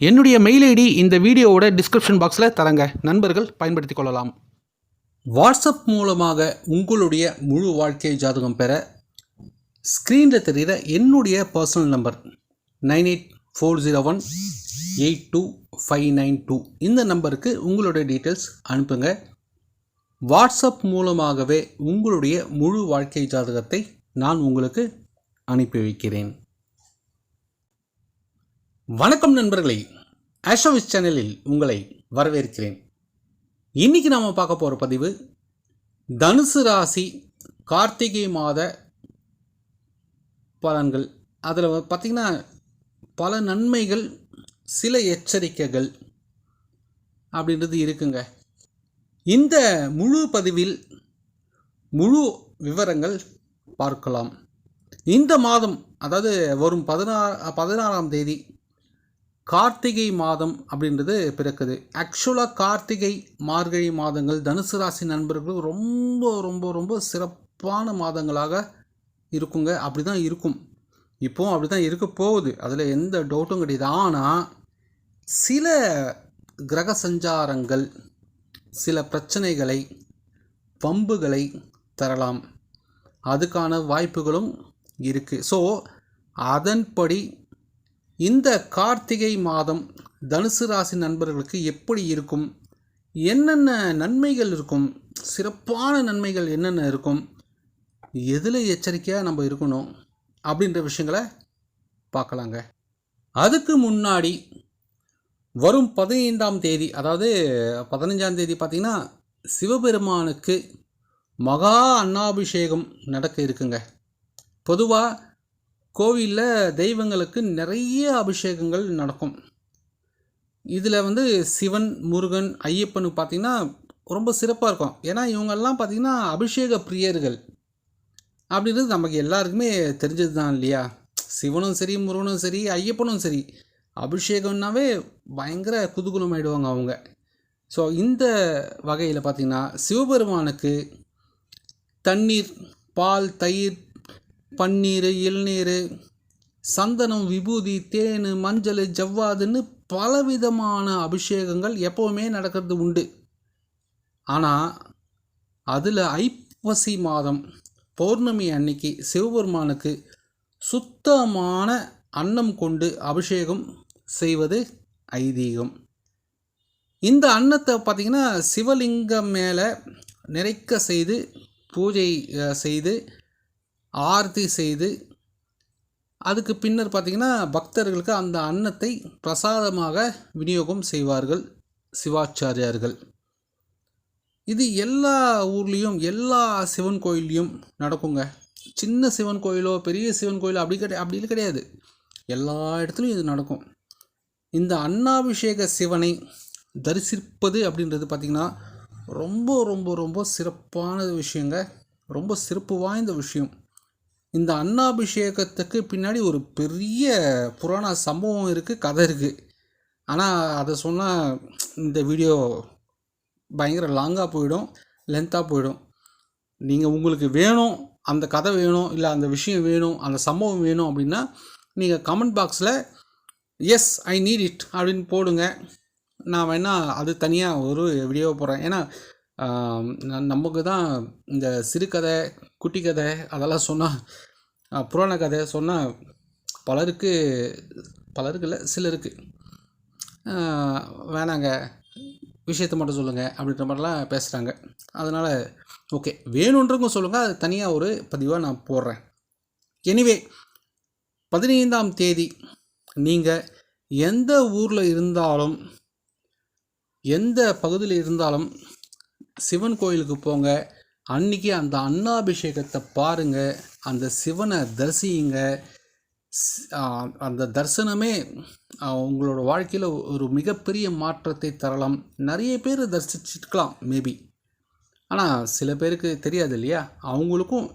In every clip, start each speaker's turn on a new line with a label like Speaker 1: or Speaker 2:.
Speaker 1: என்னுடைய mail ID இந்த வீடியோவோட டிஸ்கிரிப்ஷன் பாக்ஸில் தரங்க. நண்பர்கள் பயன்படுத்தி கொள்ளலாம். வாட்ஸ்அப் மூலமாக உங்களுடைய முழு வாழ்க்கை ஜாதகம் பெற ஸ்க்ரீனில் தெரிகிற என்னுடைய personal number nine eight four zero one eight two five nine two. இந்த நம்பருக்கு உங்களுடைய டீட்டெயில்ஸ் அனுப்புங்க. வாட்ஸ்அப் மூலமாகவே உங்களுடைய முழு வாழ்க்கை ஜாதகத்தை நான் உங்களுக்கு அனுப்பி வைக்கிறேன். வணக்கம் நண்பர்களே. ஆஷோவிஸ் சேனலில் உங்களை வரவேற்கிறேன். இன்னைக்கு நாம் பார்க்க போகிற பதிவு தனுசு ராசி கார்த்திகை மாத பலன்கள். அதில் பார்த்திங்கன்னா பல நன்மைகள் சில எச்சரிக்கைகள் அப்படின்றது இருக்குங்க. இந்த முழு பதிவில் முழு விவரங்கள் பார்க்கலாம். இந்த மாதம் அதாவது வரும் பதினாறு பதினாறாம் தேதி கார்த்திகை மாதம் அப்படின்றது பிறக்குது. ஆக்சுவலாக கார்த்திகை மார்கழி மாதங்கள் தனுசு ராசி நண்பர்களுக்கு ரொம்ப ரொம்ப ரொம்ப சிறப்பான மாதங்களாக இருக்குங்க. அப்படி தான் இருக்கும். இப்போவும் அப்படி தான் இருக்க போகுது. அதில் எந்த டவுட்டும் கிடையாது. ஆனால் சில கிரக சஞ்சாரங்கள் சில பிரச்சனைகளை பம்புகளை தரலாம். அதுக்கான வாய்ப்புகளும் இருக்குது ஸோ அதன்படி இந்த கார்த்திகை மாதம் தனுசு ராசி நண்பர்களுக்கு எப்படி இருக்கும்? என்னென்ன நன்மைகள் இருக்கும்? சிறப்பான நன்மைகள் என்னென்ன இருக்கும்? எதில் எச்சரிக்கையாக நம்ம இருக்கணும்? அப்படின்ற விஷயங்களை பார்க்கலாங்க. அதுக்கு முன்னாடி வரும் பதினைந்தாம் தேதி அதாவது பதினஞ்சாம் தேதி பார்த்திங்கன்னா சிவபெருமானுக்கு மகா அன்னாபிஷேகம் நடக்க இருக்குங்க. பொதுவாக கோவிலில் தெய்வங்களுக்கு நிறைய அபிஷேகங்கள் நடக்கும். இதில் வந்து சிவன் முருகன் ஐயப்பனுக்கு பார்த்திங்கன்னா ரொம்ப சிறப்பாக இருக்கும். ஏன்னா இவங்கெல்லாம் பார்த்திங்கன்னா அபிஷேக பிரியர்கள். அப்படின்றது நமக்கு எல்லாருக்குமே தெரிஞ்சது தான் இல்லையா? சிவனும் சரி முருகனும் சரி ஐயப்பனும் சரி. அபிஷேகம்னாவே பயங்கர குதூகலம் ஆகிடுவாங்க அவங்க. ஸோ இந்த வகையில் பார்த்திங்கன்னா சிவபெருமானுக்கு தண்ணீர் பால் தயிர் பன்னீர் இளநீர் சந்தனம் விபூதி தேன் மஞ்சள் ஜவ்வாதுன்னு பலவிதமான அபிஷேகங்கள் எப்போவுமே நடக்கிறது உண்டு. ஆனால் அதில் ஐப்பசி மாதம் பௌர்ணமி அன்னைக்கு சிவபெருமானுக்கு சுத்தமான அன்னம் கொண்டு அபிஷேகம் செய்வது ஐதீகம். இந்த அன்னத்தை பார்த்திங்கன்னா சிவலிங்கம் மேலே நிறைக்க செய்து பூஜை செய்து ஆர்த்தி செய்து அதுக்கு பின்னர் பார்த்திங்கன்னா பக்தர்களுக்கு அந்த அன்னத்தை பிரசாதமாக விநியோகம் செய்வார்கள் சிவாச்சாரியார்கள். இது எல்லா ஊர்லேயும் எல்லா சிவன் கோயில்லையும் நடக்குங்க. சின்ன சிவன் கோயிலோ பெரிய சிவன் கோயிலோ அப்படி கிடையாது அப்படி கிடையாது. எல்லா இடத்துலையும் இது நடக்கும். இந்த அன்னாபிஷேக சிவனை தரிசிப்பது அப்படின்றது பார்த்திங்கன்னா ரொம்ப ரொம்ப ரொம்ப சிறப்பான விஷயங்க. ரொம்ப சிறப்பு வாய்ந்த விஷயம். இந்த அன்னாபிஷேகத்துக்கு பின்னாடி ஒரு பெரிய புராண சம்பவம் இருக்குது கதை இருக்குது ஆனால் அதை சொன்னால் இந்த வீடியோ பயங்கர லாங்காக போயிடும் லென்த்தாக போயிடும். நீங்கள் உங்களுக்கு வேணும் அந்த கதை வேணும் இல்லை அந்த விஷயம் வேணும் அந்த சம்பவம் வேணும் அப்படின்னா நீங்கள் கமெண்ட் பாக்ஸில் எஸ் ஐ நீட் இட் அப்படின்னு போடுங்க. நான் வேணால் அது தனியாக ஒரு வீடியோ போடுறேன். ஏன்னா நமக்கு தான் இந்த சிறுகதை குட்டி கதை அதெல்லாம் சொன்னால் புராண கதை சொன்னால் பலருக்கு பலருக்கு இல்லை சிலருக்கு. வேணாங்க விஷயத்தை மட்டும் சொல்லுங்கள் அப்படின்ற மாதிரிலாம் பேசுகிறாங்க அதனால் ஓகே வேணுன்றவங்க சொல்லுங்கள் அது தனியாக ஒரு பதிவாக நான் போடுறேன். எனிவே பதினைந்தாம் தேதி நீங்கள் எந்த ஊரில் இருந்தாலும் எந்த பகுதியில் இருந்தாலும் சிவன் கோயிலுக்கு போங்க. அன்னைக்கு அந்த அன்னாபிஷேகத்தை பாருங்க. அந்த சிவனை தரிசியுங்க. அந்த தரிசனமே உங்களோட வாழ்க்கையில் ஒரு மிகப்பெரிய மாற்றத்தை தரலாம். நிறைய பேர் தரிசிச்சிருக்கலாம் மேபி. ஆனால் சில பேருக்கு தெரியாது இல்லையா? அவங்களுக்கும்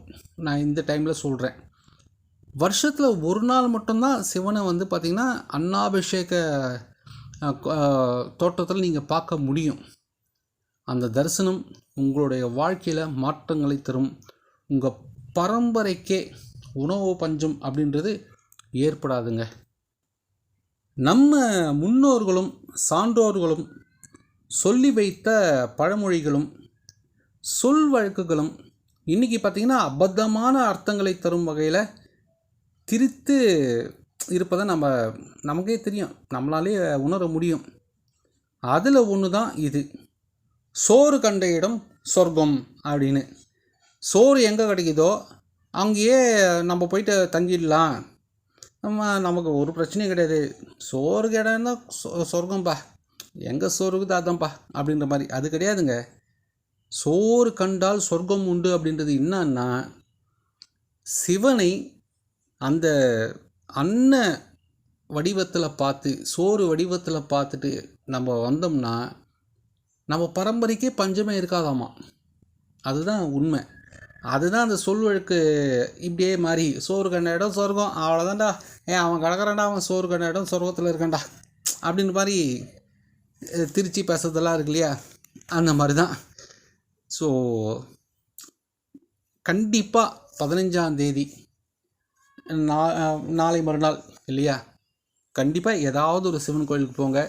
Speaker 1: நான் இந்த டைமில் சொல்கிறேன் வருஷத்தில் ஒரு நாள் மட்டும்தான் சிவனை வந்து பார்த்திங்கன்னா அன்னாபிஷேக தோட்டத்தில் நீங்கள் பார்க்க முடியும். அந்த தரிசனம் உங்களுடைய வாழ்க்கையில் மாற்றங்களை தரும். உங்கள் பரம்பரைக்கே உணவு பஞ்சம் அப்படின்றது ஏற்படாதுங்க. நம்ம முன்னோர்களும் சான்றோர்களும் சொல்லி வைத்த பழமொழிகளும் சொல் வழக்குகளும் இன்றைக்கி பார்த்திங்கன்னா அபத்தமான அர்த்தங்களை தரும் வகையில் திரித்து இருப்பதை நம்ம நமக்கே தெரியும். நம்மளாலே உணர முடியும். அதில் ஒன்று தான் இது. சோறு கண்ட இடம் சொர்க்கம் அப்படின்னு. சோறு எங்கே கிடைக்குதோ அங்கேயே நம்ம போயிட்டு தங்கிடலாம். நம்ம நமக்கு ஒரு பிரச்சனையும் கிடையாது. சோறு கிடையாதுன்னா சொ- சொர்க்கம்பா. எங்கே சோறுக்குது அதான்ப்பா அப்படின்ற மாதிரி. அது கிடையாதுங்க. சோறு கண்டால் சொர்க்கம் உண்டு அப்படின்றது என்னன்னா சிவனை அந்த அன்ன வடிவத்தில் பார்த்து சோறு வடிவத்தில் பார்த்துட்டு நம்ம வந்தோம்னா நம்ம பரம்பரைக்கே பஞ்சமே இருக்காதாமா? அதுதான் உண்மை. அதுதான் அந்த சொல் வழக்கு இப்படியே மாறி சோறு கண்ட இடம் சொர்க்கம் அவ்வளோதான்டா ஏன் அவன் கிடக்கிறான்டா அவன் சோறு கண்ட இடம் சொர்க்கத்தில் இருக்கான்டா. அப்படின்னு மாதிரி திருச்சி பேசுறதெல்லாம் இருக்கு இல்லையா? அந்த மாதிரி தான் ஸோ கண்டிப்பாக பதினஞ்சாம் தேதி நா நாளை மறுநாள் இல்லையா? கண்டிப்பாக ஏதாவது ஒரு சிவன் கோயிலுக்கு போங்க.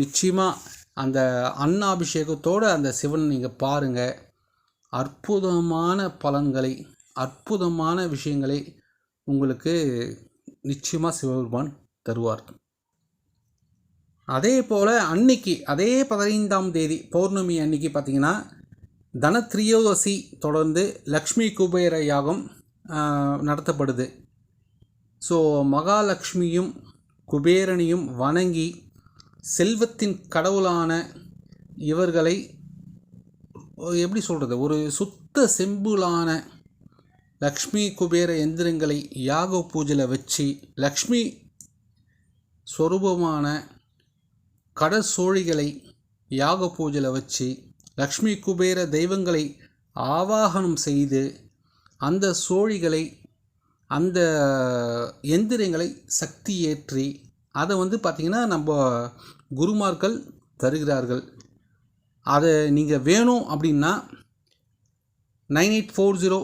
Speaker 1: நிச்சயமாக அந்த அன்னாபிஷேகத்தோடு அந்த சிவன் நீங்கள் பாருங்கள் அற்புதமான பலன்களை அற்புதமான விஷயங்களை உங்களுக்கு நிச்சயமாக சிவபெருமான் தருவார். அதே போல் அன்னைக்கு அதே பதினைந்தாம் தேதி பௌர்ணமி அன்னைக்கு பார்த்தீங்கன்னா தனத்ரியோதசி தொடர்ந்து லக்ஷ்மி குபேர யாகம் நடத்தப்படுது. ஸோ மகாலட்சுமியும் குபேரனையும் வணங்கி செல்வத்தின் கடவுளான இவர்களை எப்படி சொல்கிறது ஒரு சுத்த செம்புலான லக்ஷ்மி குபேர எந்திரங்களை யாக பூஜையில் வச்சு லக்ஷ்மி ஸ்வரூபமான கடற்சோழிகளை யாக பூஜையில் வச்சு லக்ஷ்மி குபேர தெய்வங்களை ஆவாகனம் செய்து அந்த சோழிகளை அந்த எந்திரங்களை சக்தி ஏற்றி அதை வந்து பார்த்திங்கன்னா நம்ம குருமார்கள் தருகிறார்கள். அதை நீங்கள் வேணும் அப்படின்னா nine eight four zero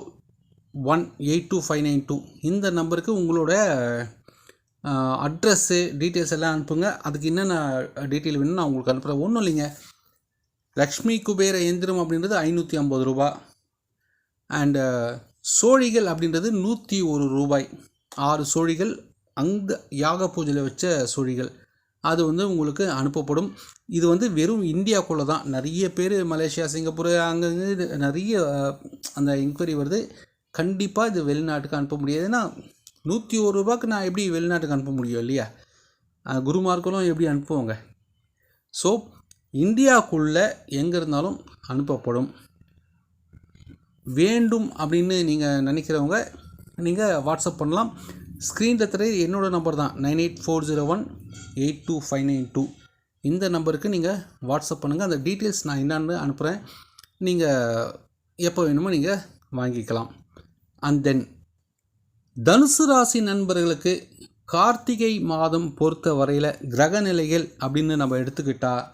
Speaker 1: one eight two five nine two இந்த நம்பருக்கு உங்களோட அட்ரஸ்ஸு டீட்டெயில்ஸ் எல்லாம் அனுப்புங்க. அதுக்கு என்னென்ன டீட்டெயில் வேணும்னு நான் உங்களுக்கு அனுப்புகிறேன் ஒன்றும் இல்லைங்க. லக்ஷ்மி குபேர எந்திரம் அப்படின்றது ஐநூற்றி ஐம்பது ரூபா அண்டு சோழிகள் அப்படின்றது நூற்றி ஒரு ரூபாய். ஆறு சோழிகள் அந்த யாக பூஜையில் வச்ச சுழிகள். அது வந்து உங்களுக்கு அனுப்பப்படும். இது வந்து வெறும் இந்தியாக்குள்ளே தான். நிறைய பேர் மலேசியா சிங்கப்பூர் அங்கே நிறைய அந்த என்கொயரி வருது. கண்டிப்பாக இது வெளிநாட்டுக்கு அனுப்ப முடியாது. ஏன்னா நூற்றி ஒரு ரூபாய்க்கு நான் எப்படி வெளிநாட்டுக்கு அனுப்ப முடியும் இல்லையா? குருமார்களும் எப்படி அனுப்புவாங்க? ஸோ இந்தியாவுக்குள்ளே எங்கே இருந்தாலும் அனுப்பப்படும். வேண்டும் அப்படின்னு நீங்கள் நினைக்கிறவங்க நீங்கள் வாட்ஸ்அப் பண்ணலாம். ஸ்க்ரீனில் தெரிய என்னோடய நம்பர் தான். Nine eight four zero one eight two five nine two இந்த நம்பருக்கு நீங்கள் வாட்ஸ்அப் பண்ணுங்கள் அந்த டீட்டெயில்ஸ் நான் என்னான்னு அனுப்புகிறேன் நீங்கள் எப்போ வேணுமோ நீங்கள் வாங்கிக்கலாம். அண்ட் தென் தனுசு ராசி நண்பர்களுக்கு கார்த்திகை மாதம் பொறுத்த வரையில் கிரக நிலைகள் அப்படின்னு நம்ம எடுத்துக்கிட்டால்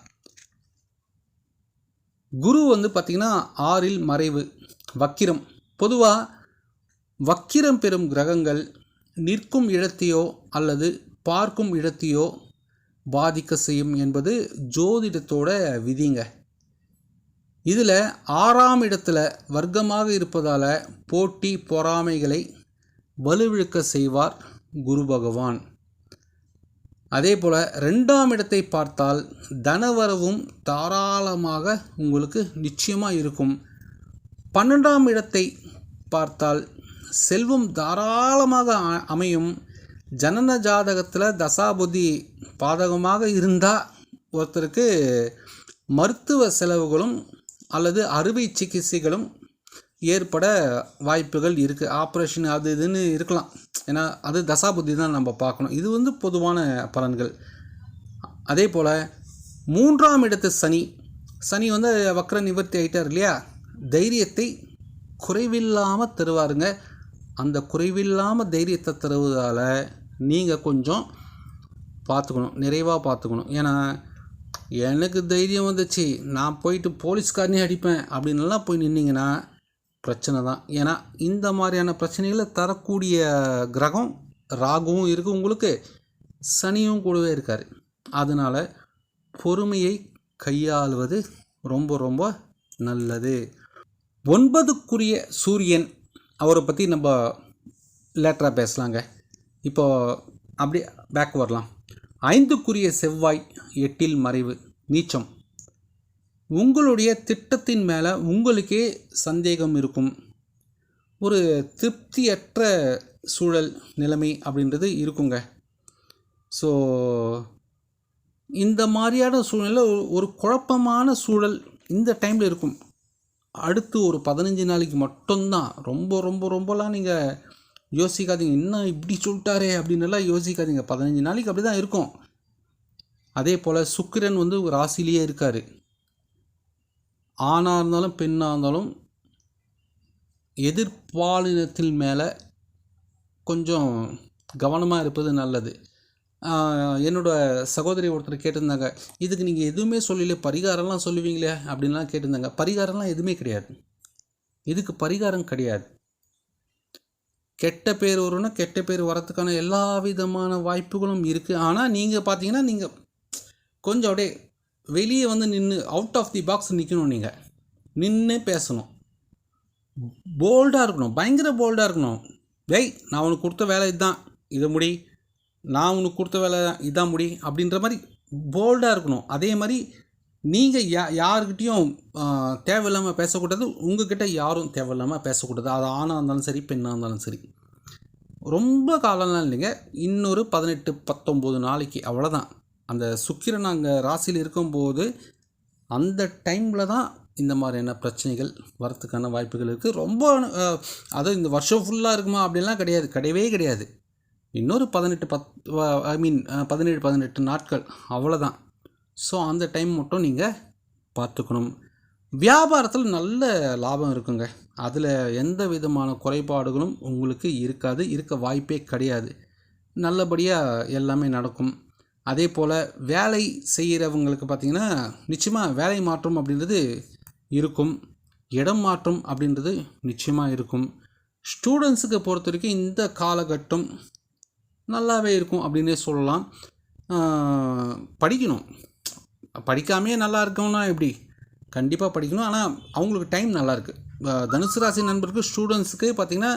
Speaker 1: குரு வந்து பார்த்திங்கன்னா ஆறில் மறைவு. வக்கிரம். பொதுவாக வக்கிரம் பெறும் கிரகங்கள் நிற்கும் இடத்தையோ அல்லது பார்க்கும் இடத்தையோ பாதிக்க செய்யும் என்பது ஜோதிடத்தோட விதிங்க. இதில் ஆறாம் இடத்துல வர்க்கமாக இருப்பதால் போட்டி பொறாமைகளை வலுவிழுக்க செய்வார் குரு பகவான். அதே போல் ரெண்டாம் இடத்தை பார்த்தால் தனவரவும் தாராளமாக உங்களுக்கு நிச்சயமாக இருக்கும். பன்னெண்டாம் இடத்தை பார்த்தால் செல்வம் தாராளமாக அமையும். ஜனன ஜாதகத்தில் தசாபுதி பாதகமாக இருந்தால் ஒருத்தருக்கு மருத்துவ செலவுகளும் அல்லது அறுவை சிகிச்சைகளும் ஏற்பட வாய்ப்புகள் இருக்குது ஆப்ரேஷன் அது இதுன்னு இருக்கலாம். ஏன்னா அது தசாபுத்தி தான் நம்ம பார்க்கணும். இது வந்து பொதுவான பலன்கள். அதே போல் மூன்றாம் இடத்து சனி. சனி வந்து வக்ர நிவர்த்தி ஆயிட்டார் இல்லையா? தைரியத்தை குறைவில்லாமல் தருவாருங்க. அந்த குறைவில்லாமல் தைரியத்தை தருவதால் நீங்கள் கொஞ்சம் பார்த்துக்கணும் நிறைவாக பார்த்துக்கணும் ஏன்னா எனக்கு தைரியம் வந்துச்சு நான் போயிட்டு போலீஸ்காரனே அடிப்பேன் அப்படின்லாம் போய் நின்னீங்கன்னா பிரச்சனை தான். ஏன்னா இந்த மாதிரியான பிரச்சனைகளை தரக்கூடிய கிரகம் ராகுவும் இருக்குது உங்களுக்கு சனியும் கூடவே இருக்கார். அதனால் பொறுமையை கையாளுவது ரொம்ப ரொம்ப நல்லது. ஒன்பதுக்குரிய சூரியன் அவரை பற்றி நம்ம லேட்டராக பேசலாங்க. இப்போ அப்படியே பேக் வரலாம். ஐந்துக்குரிய செவ்வாய் எட்டில் மறைவு நீச்சம். உங்களுடைய திட்டத்தின் மேலே உங்களுக்கே சந்தேகம் இருக்கும். ஒரு திருப்தியற்ற சூழல் நிலைமை அப்படின்றது இருக்குங்க. ஸோ இந்த மாதிரியான சூழ்நிலை ஒரு குழப்பமான சூழல் இந்த டைமில் இருக்கும். அடுத்து ஒரு பதினஞ்சு நாளைக்கு மட்டும்தான். ரொம்ப ரொம்ப ரொம்பலாம் நீங்கள் யோசிக்காதீங்க. என்ன இப்படி சொல்லிட்டாரே? அப்படின்னு எல்லாம் யோசிக்காதீங்க. பதினஞ்சு நாளைக்கு அப்படி தான் இருக்கும். அதே போல் சுக்கிரன் வந்து ஒரு ராசிலேயே இருக்கார். ஆணாக இருந்தாலும் பெண்ணாக இருந்தாலும் எதிர்பாலினத்தில் மேலே கொஞ்சம் கவனமாக இருப்பது நல்லது. என்னோட சகோதரி ஒருத்தர் கேட்டிருந்தாங்க இதுக்கு நீங்கள் எதுவுமே சொல்லல பரிகாரம்லாம் சொல்லுவீங்களே? அப்படின்லாம் கேட்டிருந்தாங்க. பரிகாரம்லாம் எதுவுமே கிடையாது. இதுக்கு பரிகாரம் கிடையாது. கெட்ட பேர் வரும்னா கெட்ட பேர் வரத்துக்கான எல்லா விதமான வாய்ப்புகளும் இருக்குது ஆனால் நீங்கள் பார்த்தீங்கன்னா நீங்கள் கொஞ்சம் அப்படியே வெளியே வந்து நின்று அவுட் ஆஃப் தி பாக்ஸ் நிற்கணும் நீங்கள் நின்று பேசணும். போல்டாக இருக்கணும். பயங்கர போல்டாக இருக்கணும். டேய் நான் உனக்கு கொடுத்த வேலை இதுதான். இதை முடி. நான் உனக்கு கொடுத்த வேலை இதான் முடி அப்படின்ற மாதிரி போல்டாக இருக்கணும். அதே மாதிரி நீங்கள் யா யாருக்கிட்டேயும் தேவையில்லாமல் பேசக்கூடாது உங்ககிட்ட யாரும் தேவையில்லாமல் பேசக்கூடாது. அது ஆணாக இருந்தாலும் சரி பெண்ணாக இருந்தாலும் சரி. ரொம்ப காலம்லாம் இல்லைங்க. இன்னொரு பதினெட்டு பத்தொம்போது நாளைக்கு அவ்வளோதான் அந்த சுக்கிரன் அங்கே ராசியில் இருக்கும்போது அந்த டைமில் தான் இந்த மாதிரியான பிரச்சனைகள் வரத்துக்கான வாய்ப்புகள் இருக்குது ரொம்ப அதுவும் இந்த வருஷம் ஃபுல்லாக இருக்குமா அப்படின்லாம் கிடையாது. கிடையவே கிடையாது. இன்னொரு பதினெட்டு பத் ஐ மீன் பதினேழு பதினெட்டு நாட்கள். அவ்வளோதான் ஸோ அந்த டைம் மட்டும் நீங்கள் பார்த்துக்கணும். வியாபாரத்தில் நல்ல லாபம் இருக்குங்க. அதில் எந்த விதமான குறைபாடுகளும் உங்களுக்கு இருக்காது. இருக்க வாய்ப்பே கிடையாது. நல்லபடியாக எல்லாமே நடக்கும். அதே போல் வேலை செய்கிறவங்களுக்கு பார்த்திங்கன்னா நிச்சயமாக வேலை மாற்றம் அப்படின்றது இருக்கும். இடம் மாற்றம் அப்படின்றது நிச்சயமாக இருக்கும். ஸ்டூடெண்ட்ஸுக்கு பொறுத்த வரைக்கும் இந்த காலகட்டம் நல்லாவே இருக்கும் அப்படின்னே சொல்லலாம். படிக்கணும். படிக்காமே நல்லா இருக்கணும்னா எப்படி? கண்டிப்பாக படிக்கணும். ஆனால் அவங்களுக்கு டைம் நல்லாயிருக்கு தனுசு ராசி நண்பருக்கு ஸ்டூடெண்ட்ஸுக்கு பார்த்திங்கன்னா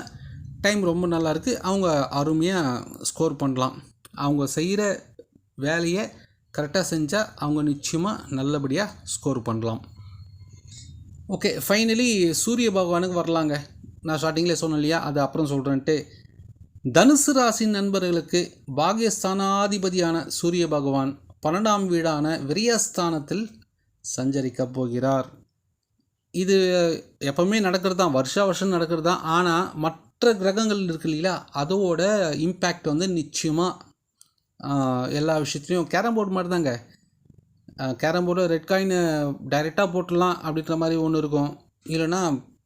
Speaker 1: டைம் ரொம்ப நல்லாயிருக்கு அவங்க அருமையாக ஸ்கோர் பண்ணலாம். அவங்க செய்கிற வேலையை கரெக்டாக செஞ்சால் அவங்க நிச்சயமாக நல்லபடியாக ஸ்கோர் பண்ணலாம். ஓகே ஃபைனலி சூரிய பகவானுக்கு வரலாங்க. நான் ஸ்டார்டிங்கில் சொன்னேன் இல்லையா? அது அப்புறம் சொல்கிறேன்ட்டு தனுசு ராசி நண்பர்களுக்கு பாகியஸ்தானாதிபதியான சூரிய பகவான் பன்னெண்டாம் வீடான விரியஸ்தானத்தில் சஞ்சரிக்கப் போகிறார். இது எப்பவுமே நடக்கிறது தான் வருஷா வருஷம் நடக்கிறது தான் ஆனால் மற்ற கிரகங்கள் இருக்கு இல்லைங்களா அதோட இம்பேக்ட் வந்து நிச்சயமாக எல்லா விஷயத்துலையும் கேரம் போர்டு மாதிரி தாங்க கேரம் போர்டு ரெட் காயின் டைரெக்டாக போட்டுடலாம் அப்படின்ற மாதிரி ஒன்று இருக்கும். இல்லைன்னா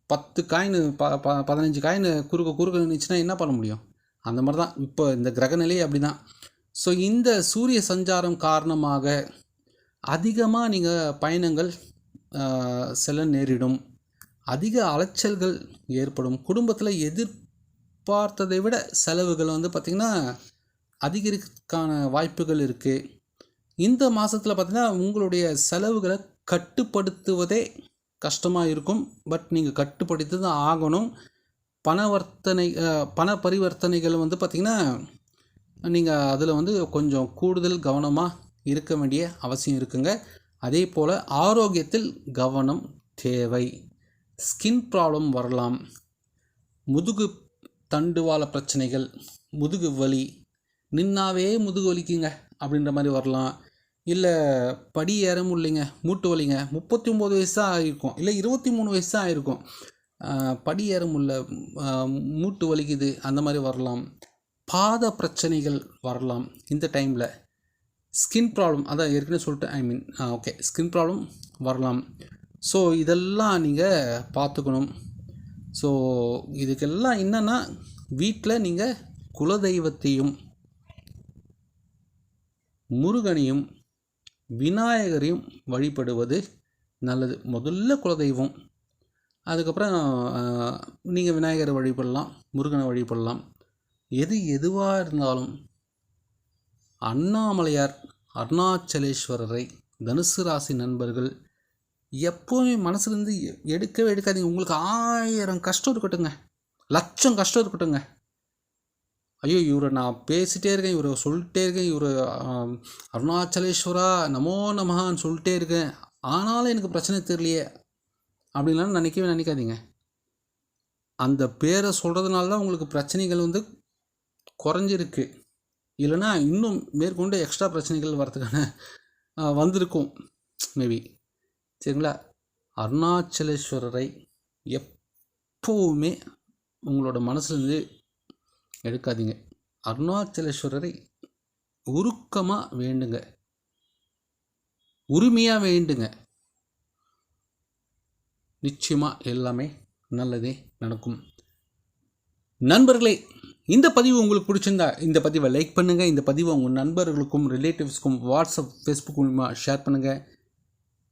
Speaker 1: பத்து காயின் ப ப பதினஞ்சு காயின் குறுக்க குறுக்க நின்றுச்சுன்னா என்ன பண்ண முடியும்? அந்த மாதிரி தான். இப்போ இந்த கிரகநிலையே அப்படி தான் ஸோ இந்த சூரிய சஞ்சாரம் காரணமாக அதிகமாக நீங்கள் பயணங்கள் செல்ல நேரிடும். அதிக அலைச்சல்கள் ஏற்படும். குடும்பத்தில் எதிர்பார்த்ததை விட செலவுகள் வந்து பார்த்திங்கன்னா அதிகரிக்கான வாய்ப்புகள் இருக்குது இந்த மாதத்தில் பார்த்திங்கன்னா உங்களுடைய செலவுகளை கட்டுப்படுத்துவதே கஷ்டமாக இருக்கும். பட் நீங்கள் கட்டுப்படுத்தி தான் ஆகணும். பணவர்த்தனை பண பரிவர்த்தனைகள் வந்து பார்த்திங்கன்னா நீங்கள் அதில் வந்து கொஞ்சம் கூடுதல் கவனமாக இருக்க வேண்டிய அவசியம் இருக்குங்க. அதே போல் ஆரோக்கியத்தில் கவனம் தேவை. ஸ்கின் ப்ராப்ளம் வரலாம். முதுகு தண்டுவால பிரச்சனைகள் முதுகு வலி நின்னாவே முதுகு வலிக்குங்க அப்படின்ற மாதிரி வரலாம். இல்லை படி ஏற முடியலைங்க மூட்டு வலிங்க. முப்பத்தி ஒம்பது வயசு தான் ஆகிருக்கும் இல்லை இருபத்தி மூணு வயசு தான் ஆகிருக்கும் படி ஏற மூட்டு வலிக்குது அந்த மாதிரி வரலாம். பாத பிரச்சனைகள் வரலாம் இந்த டைமில் ஸ்கின் ப்ராப்ளம் அதான் ஏற்கனவே சொல்லிட்டு I mean okay skin problem வரலாம். ஸோ இதெல்லாம் நீங்கள் பார்த்துக்கணும். ஸோ இதுக்கெல்லாம் என்னென்னா வீட்டில் நீங்கள் குலதெய்வத்தையும் முருகனையும் விநாயகரையும் வழிபடுவது நல்லது. முதல்ல குலதெய்வம். அதுக்கப்புறம் நீங்கள் விநாயகரை வழிபடலாம் முருகனை வழிபடலாம். எது எதுவாக இருந்தாலும் அண்ணாமலையார் அருணாச்சலேஸ்வரரை தனுசு ராசி நண்பர்கள் எப்போவுமே மனசுலேருந்து எ- எடுக்கவே எடுக்காதீங்க. உங்களுக்கு ஆயிரம் கஷ்டம் இருக்கட்டுங்க லட்சம் கஷ்டம் இருக்கட்டுங்க ஐயோ இவரை நான் பேசிட்டே இருக்கேன் இவரை சொல்லிட்டே இருக்கேன் இவர் அருணாச்சலேஸ்வரா நமோ நமஹான்னு சொல்லிட்டே இருக்கேன். ஆனாலும் எனக்கு பிரச்சனை தெரியலையே. அப்படின்லாம் நினைக்கவே நினைக்காதீங்க. அந்த பேரை சொல்கிறதுனால தான் உங்களுக்கு பிரச்சனைகள் வந்து குறைஞ்சிருக்கு. இல்லைன்னா இன்னும் மேற்கொண்டு எக்ஸ்ட்ரா பிரச்சனைகள் வரதுக்கான வந்திருக்கும். மேபி சரிங்களா? அருணாச்சலேஸ்வரரை எப்போவுமே உங்களோட மனசுலேருந்து எடுக்காதீங்க. அருணாச்சலேஸ்வரரை உருக்கமாக வேண்டுங்க. உரிமையாக வேண்டுங்க. நிச்சயமாக எல்லாமே நல்லதே நடக்கும். நண்பர்களே இந்த பதிவு உங்களுக்கு பிடிச்சிருந்தா இந்த பதிவை லைக் பண்ணுங்கள் இந்த பதிவை உங்கள் நண்பர்களுக்கும் ரிலேட்டிவ்ஸ்க்கும் வாட்ஸ்அப் ஃபேஸ்புக் மூலிமா ஷேர் பண்ணுங்கள்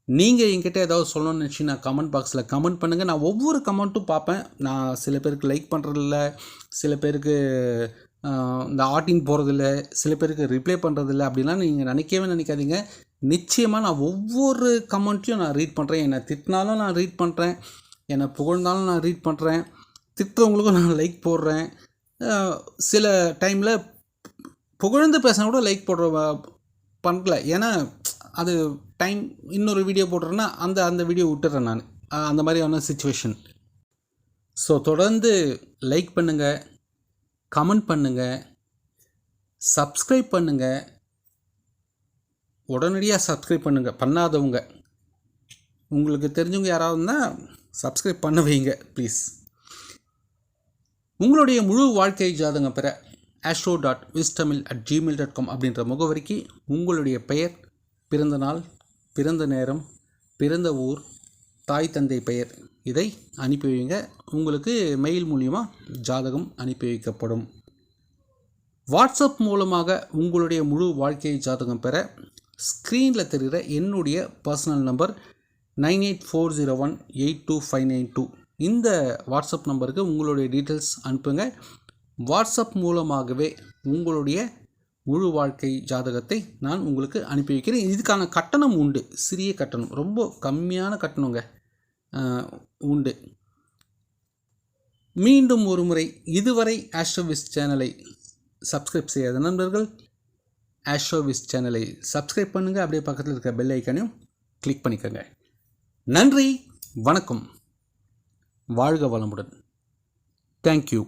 Speaker 1: நீங்கள் என்கிட்ட ஏதாவது சொல்லணும்னு நினச்சி நான் கமெண்ட் பாக்ஸில் கமெண்ட் பண்ணுங்கள் நான் ஒவ்வொரு கமெண்ட்டும் பார்ப்பேன். நான் சில பேருக்கு லைக் பண்ணுறதில்ல சில பேருக்கு இந்த ஆட்டின் போகிறதில்ல சில பேருக்கு ரிப்ளை பண்ணுறதில்ல அப்படிலாம் நீங்கள் நினைக்கவே நினைக்காதீங்க. நிச்சயமாக நான் ஒவ்வொரு கமெண்ட்டையும் நான் ரீட் பண்ணுறேன் என்னை திட்டினாலும் நான் ரீட் பண்ணுறேன் என்னை புகழ்ந்தாலும் நான் ரீட் பண்ணுறேன் திட்டுறவங்களுக்கும் நான் லைக் போடுறேன். சில டைமில் புகழ்ந்து பேசினா கூட லைக் போடுற பண்ணல ஏன்னா அது டைம் இன்னொரு வீடியோ போடுறேன்னா அந்த அந்த வீடியோ விட்டுறேன் நான். அந்த மாதிரியான சுச்சுவேஷன் ஸோ தொடர்ந்து லைக் பண்ணுங்கள் கமெண்ட் பண்ணுங்கள் சப்ஸ்கிரைப் பண்ணுங்கள் உடனடியாக சப்ஸ்கிரைப் பண்ணுங்கள் பண்ணாதவங்க. உங்களுக்கு தெரிஞ்சவங்க யாராவது சப்ஸ்கிரைப் பண்ண வைங்க ப்ளீஸ் உங்களுடைய முழு வாழ்க்கை ஜாதகம் பெற ஆஸ்ட்ரோ டாட் விஸ்டமில் அட் ஜிமெயில் டாட் காம் அப்படின்ற முகவரிக்கு உங்களுடைய பெயர் பிறந்த நாள் பிறந்த நேரம் பிறந்த ஊர் தாய் தந்தை பெயர் இதை அனுப்பி வைங்க உங்களுக்கு மெயில் மூலிமா ஜாதகம் அனுப்பி வைக்கப்படும். வாட்ஸ்அப் மூலமாக உங்களுடைய முழு வாழ்க்கை ஜாதகம் பெற ஸ்க்ரீனில் தெரிகிற என்னுடைய personal number nine eight four zero one eight two five nine two. இந்த வாட்ஸ்அப் நம்பருக்கு உங்களுடைய டீட்டெயில்ஸ் அனுப்புங்க. வாட்ஸ்அப் மூலமாகவே உங்களுடைய முழு வாழ்க்கை ஜாதகத்தை நான் உங்களுக்கு அனுப்பி வைக்கிறேன். இதுக்கான கட்டணம் உண்டு. சிறிய கட்டணம். ரொம்ப கம்மியான கட்டணங்க. உண்டு. மீண்டும் ஒரு முறை இதுவரை ஆஸ்ட்ரோவிஸ் சேனலை சப்ஸ்கிரைப் செய்யாத நண்பர்கள் ஆஸ்ட்ரோவிஸ் சேனலை சப்ஸ்கிரைப் பண்ணுங்கள் அப்படியே பக்கத்தில் இருக்கிற பெல் ஐக்கானையும் கிளிக் பண்ணிக்கோங்க. நன்றி வணக்கம். வாழ்க வளமுடன். தேங்க்யூ